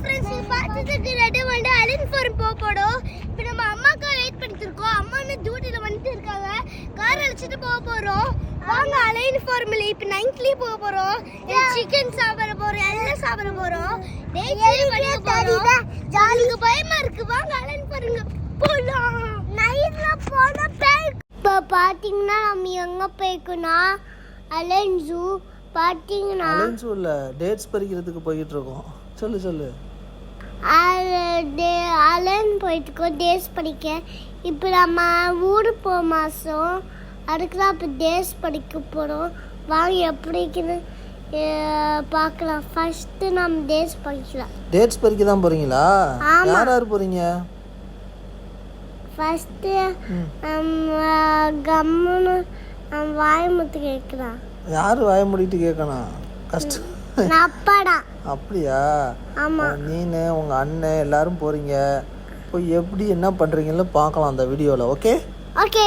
Friends பார்த்ததுக்கு ரெண்டு வந்து அலின் ஃபார்ம் போக போறோம் இப்போ நம்ம அம்மாக்கா வெயிட் பண்ணிட்டு இருக்கோம் அம்மா வந்து டியூட்டில வந்துட்டு இருக்காங்க. கார் அழைச்சிட்டு போக போறோம். வாங்க அலைன் ஃபார்ம்ல இப்போ நைன்த்லயே போக போறோம். சிக்கன் சாப்பிட போறோம். எல்லாம் சாப்பிட போறோம். டேட்ஸ்லயே படிக்க போறோம். ஜாலிக்கு பயமா இருக்கு. வாங்க அலைன் பாருங்க போலாம். நைட்ல போன பேக் இப்போ பாத்தீங்கன்னா நம்ம எங்க போய்க்கணும் அலைன் ஜூ பாத்தீங்கன்னா அலைன்ஸும் இல்லை டேட்ஸ் பறிக்கிறதுக்கு போய்கிட்டு இருக்கோம் சொல்லு. சொல்லு அலன் போயிட்டுக்கோ டேஸ் படிக்க இப்போ நம்ம ஊரு போ மாதம் அதுக்கு தான் இப்போ டேஸ் படிக்க போகிறோம் வாங்க எப்படி இருக்குன்னு அஹ், பார்க்கலாம். ஃபஸ்ட்டு நம்ம டேஸ் படிக்கலாம் டேட்ஸ் பறிக்க தான் போறீங்களா. யார் யார் போறீங்க? ஃபஸ்ட்டு ம். கம்முன்னு வாய்முத்து கேட்குறான் யார் வாய மூடிட்டு கேட்கணும் கஷ்டம் அப்படியா? நீனு உங்க அண்ணன் எல்லாரும் போறீங்க. போய் எப்படி என்ன பண்றீங்கன்னு பார்க்கலாம் அந்த வீடியோவில் ஓகே ஓகே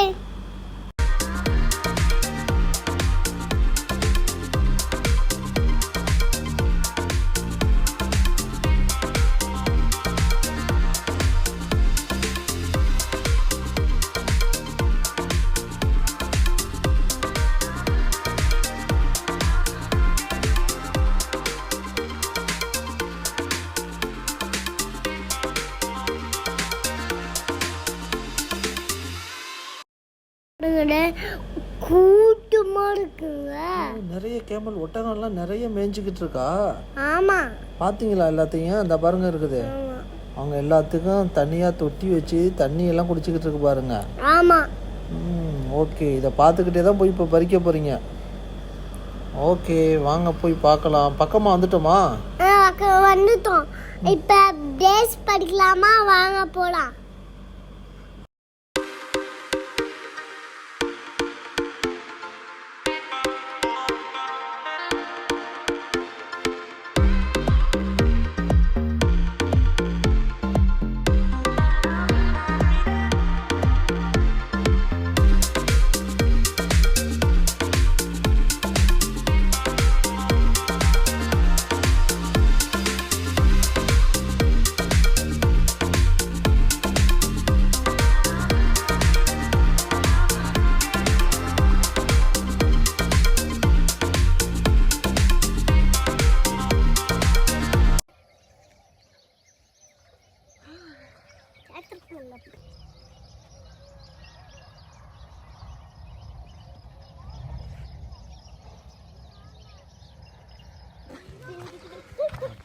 இருக்குங்க. நிறைய கேமல் ஒட்டகம்லாம் நிறைய மேய்ஞ்சிக்கிட்டு இருக்கா? ஆமாம் பார்த்தீங்களா எல்லாத்தையும்? அந்த பாருங்க இருக்குது. அவங்க எல்லாத்துக்கும் தனியாக தொட்டி வச்சு தண்ணி எல்லாம் குடிச்சிக்கிட்டு இருக்கு பாருங்க. ஆமாம் ம் ஓகே. இதை பார்த்துக்கிட்டே தான் போய் இப்போ பறிக்க போகிறீங்க ஓகே வாங்க போய் பார்க்கலாம். பக்கமாக வந்துட்டோமா? வந்துட்டோம். இப்போ டேஸ் படிக்கலாமா? வாங்க போலாம்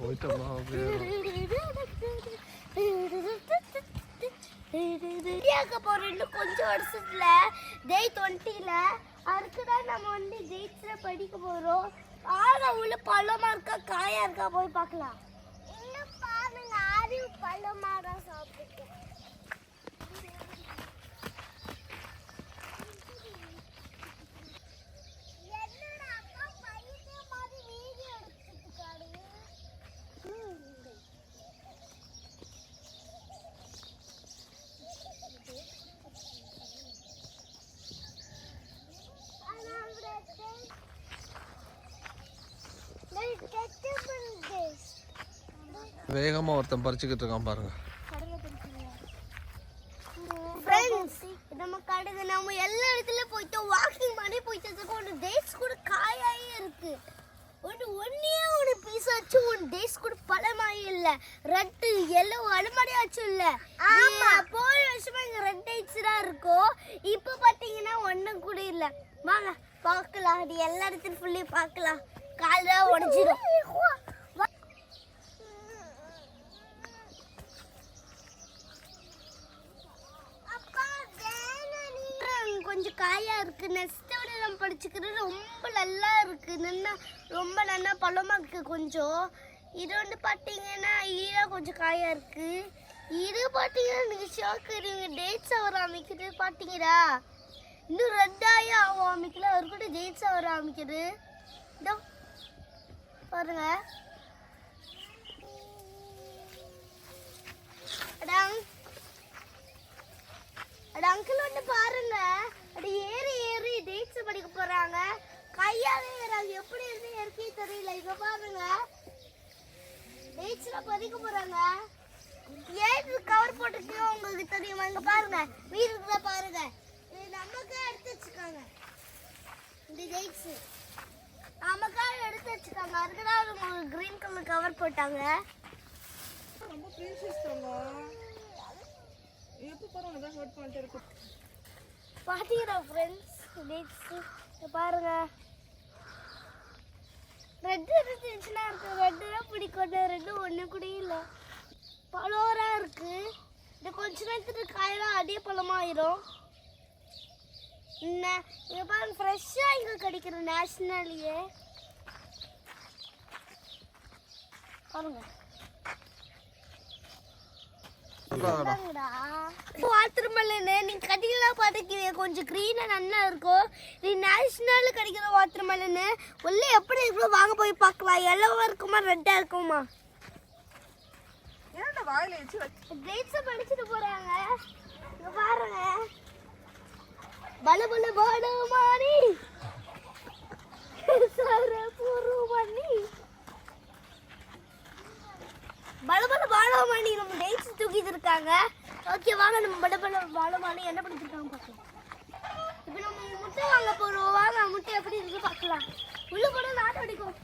போயிட்டோமா இந்தியாவுக்கு போகிற இன்னும் கொஞ்சம் வருஷத்துல டே டுவெண்ட்டியில் அதுக்கு தான் நம்ம வந்து ஜெயிச்சில் படிக்க போகிறோம் ஆக உள்ள பழமா இருக்கா காயா இருக்கா? போய் பார்க்கலாம். இன்னும் பாருங்க ஆறு பழமா தான் சாப்பிட்டு வேகமாக ஒருத்தன் பறிச்சுக்கிட்டு இருக்கான் பாருங்க. நம்ம கடுகு நம்ம எல்லா இடத்துலயும் போயிட்டு வாக்கிங் பண்ணி போயிட்டு இருக்கோம் ஒரு டேஸ் கூட காயாயே இருக்கு. ஒன்று ஒன்னே ஒரு பீஸ் ஆச்சு. ஒரு டேஸ் கூட பழமாயி இல்ல. ரெட்டு எல்லோ அலுமடியாச்சும் இல்ல. ஆமா. போன வருஷமா இங்க ரெட் தான் இருக்கும் இப்போ பாத்தீங்கன்னா ஒண்ணும் கூட இல்ல. வாங்க பார்க்கலாம். அது எல்லா இடத்துலயும் ஃபுல்லி பார்க்கலாம். கால் தான் எனக்கு இருக்கு நம்ம படிச்சுக்கிறது ரொம்ப நல்லா இருக்குது நல்லா ரொம்ப நல்லா பழமாக இருக்குது கொஞ்சம். இது வந்து பார்த்தீங்கன்னா ஈரா கொஞ்சம் காயாக இருக்குது இது பார்த்தீங்கன்னா நீங்கள் ஷாக்கு நீங்கள் டேட்ஸ் அவர் அமைக்கிறது பார்த்தீங்களா இன்னும் ரெண்டாயே ஆகும் அமைக்கல. அவர் கூட டேட்ஸ் அவர் அமைக்கிறது இதோ பாருங்கள் அடாங். அட அங்கிள் வந்து பாருங்க. அட ஏறி ஏறி டேட்ஸ் படிக்க போறாங்க. கையாலே ஏறாங்க. எப்படி இருந்து இறக்கி தெரியல. இங்க பாருங்க. டேட்ஸ்ல படிக்க போறாங்க. ஏன் கவர் போட்டுருக்கீங்க உங்களுக்கு தெரியுமா? இங்க பாருங்க. வீடுக்குள்ள பாருங்க. இது நமக்கே எடுத்து வச்சுக்காங்க. இந்த டேட்ஸ் நமக்காக எடுத்து வச்சுக்காங்க. அதுக்குதான் உங்களுக்கு கிரீன் கலர் கவர் போட்டாங்க. ரொம்ப எப்போ பாரு தான் ஹர்ட் பண்ணிட்டு இருக்கு. பாத்தீங்களா ஃப்ரெண்ட்ஸ் டேட்ஸ் பாருங்க. ரெட் இருந்துச்சுன்னா இருக்கு ரெட்டு தான் பிடிக்கும் ரெண்டு ஒன்று கூட இல்லை. பழோரா இருக்கு. இந்த கொஞ்ச நேரத்துக்கு காயெல்லாம் அடிய பழமாயிரும். என்ன? இங்கே பாருங்க ஃப்ரெஷ்ஷாக இங்கே கிடைக்கிற நேஷ்னல்லையே பாருங்கள் வாட்டர் மெலனு நீங்க கட்டிலாம் பார்த்துக்கிறீங்க கொஞ்சம் க்ரீனாக நல்லா இருக்கும். நீ நேஷ்னல் கிடைக்கிற வாட்டர் மெலனு உள்ள எப்படி இருக்கோ வாங்க போய் பார்க்கலாம். எல்லோவா இருக்குமா ரெட்டாக இருக்குமா? ஏன்டா வாயில வச்சு கிரேட்ஸை படிச்சுட்டு போறாங்க. இங்க பாருங்க. பல பல பாடமானி சரபுருமணி பல பல பாலமானி நம்ம டேட்ஸ் தூக்கிட்டு இருக்காங்க ஓகே வாங்க நம்ம பல பல என்ன பண்ணிட்டு பார்க்கலாம் இப்போ நம்ம முட்டை வாங்க போறோம். வாங்க முட்டை எப்படி இருக்கு பார்க்கலாம். உள்ள போனா நாட்டு அடிக்கும்.